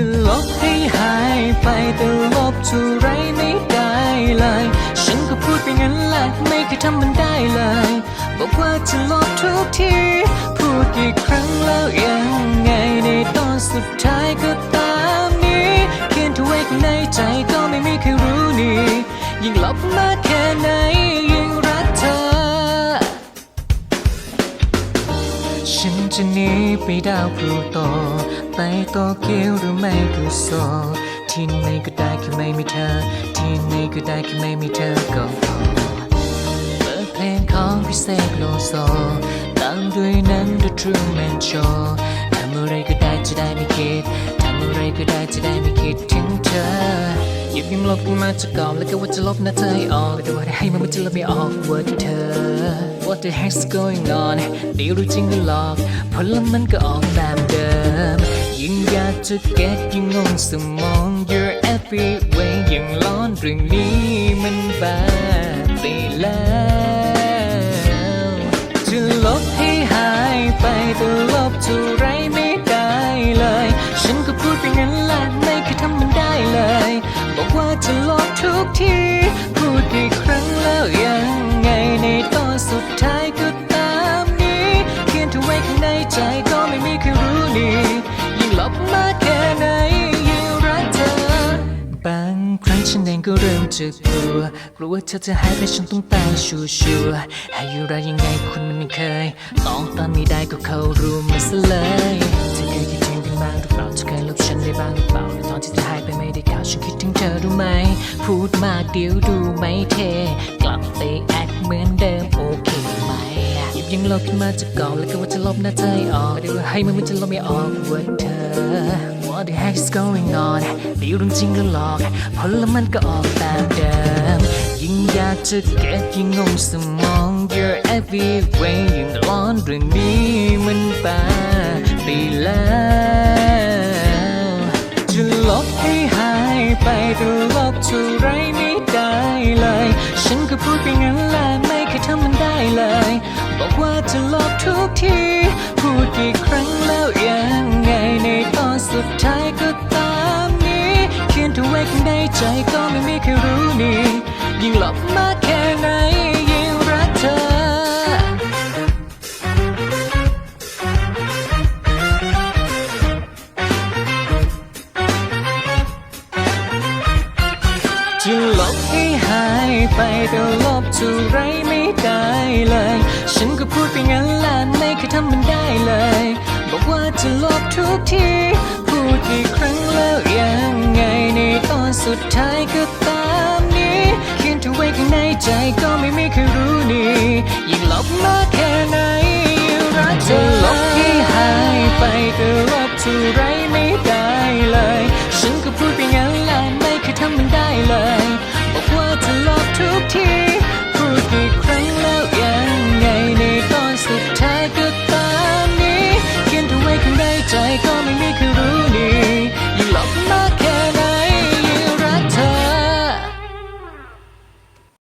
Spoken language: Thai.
จะลบให้หายไปแต่ลบเท่าไรไม่ได้เลย ฉันก็พูดไปงั้นแหละไม่เคยทำมันได้เลย บอกว่าจะลบทุกที พูดกี่ครั้งแล้วยังไงในตอนสุดท้ายก็ต จะหนีไปดาวพลูโต ไปโตเกียวหรือไม่ก็โซลที่ไหนก็ได้แค่ไม่มีเธอ ที่ไหนก็ได้แค่ไม่มีเธอก็พอเปิดเพลงของพิเศษโลโซตามด้วยนั้น The Truman Show ทำอะไรก็ได้จะได้ไม่คิด ทำอะไรก็ได้จะได้ไม่คิดถึงเธอ หยิบยิ้มลบกันมาจากก่อนแล้วก็ว่าจะลบหน้าเธอให้ออกแต่ว่าให้มันมันจะลบไม่ออกว่าเธอ What the heck's going on เดี๋ยวรู้จริงก็หลอกผลแล้วมันก็ออกตามเดิม ยิ่งอยากจะ get ยิ่งงงสมอง You're everywhere ยังร้อนเรื่องนี้มันบ้าไปแล้วจะลบให้หายไปแต่ลบเที พูดกี่ครั้งแล้วยังไงในตอนสุดท้ายก็ตามนี้ เขียนเธอไว้ข้างในใจก็ไม่มีใครรู้นี่ยิ่งลบมากแค่ไหนยิ่งรักเธอบางครั้งฉันเองก็เริ่มจะกลัวกลัวว่าเธอจะหายไปฉันต้องตายชัวชัวร์ๆให้อยู่ไรยังไงคุณมันไม่เคย ต้องตามไม่ได้ก็เข้ารู้มันซะเลยเธอเคยคิดถึงกันบ้างหรือเปล่าเธอเคยลบฉันได้บ้างหรือเปล่าในตอนที่เธอ ฉันคิดถึงเธอรู้ไหม พูดมากเดี๋ยวดูไม่เท กลับไปแอคเหมือนเดิมโอเคไหมหยิบยังลบขึ้นมาจากกองแล้วก็ว่าจะลบหน้าเธอให้ออกแต่ว่าให้มันมันจะลบไม่ออกว่าเธอ What the heck is going on เดี๋ยวเรื่องจริงก็หลอก ผลล้วมันก็ออกตามเดิม ยิ่งอยากจะเก็บยิ่งงงสมอง You're everywhere ยิ่งร้อนเรื่องนี้มันบ้าไปแล้ว ลบเท่าไรไม่ได้เลย ฉันก็พูดไปงั้นแหละไม่เคยทำมันได้เลย บอกว่าจะลบทุกที พูดกี่ครั้งแล้วยังไงในตอนสุดท้ายก็ตามนี้ เขียนเธอไว้ข้างในใจก็ไม่มีใครรู้นี่ยิ่งลบมาก จะลบให้หายไปแต่ลบเท่าไรไม่ได้เลย ฉันก็พูดไปงั้นแหละไม่เคยทำมันได้เลย บอกว่าจะลบทุกที พูดกี่ครั้งแล้วยังไงในตอนสุดท้ายก็ตามนี้เขียนเธอไว้ข้างในใจก็ไม่มีใครรู้นี่ยิ่งลบมากแค่ไหนยิ่งรักเธอลบให้หายไปแต่ลบเท่าไร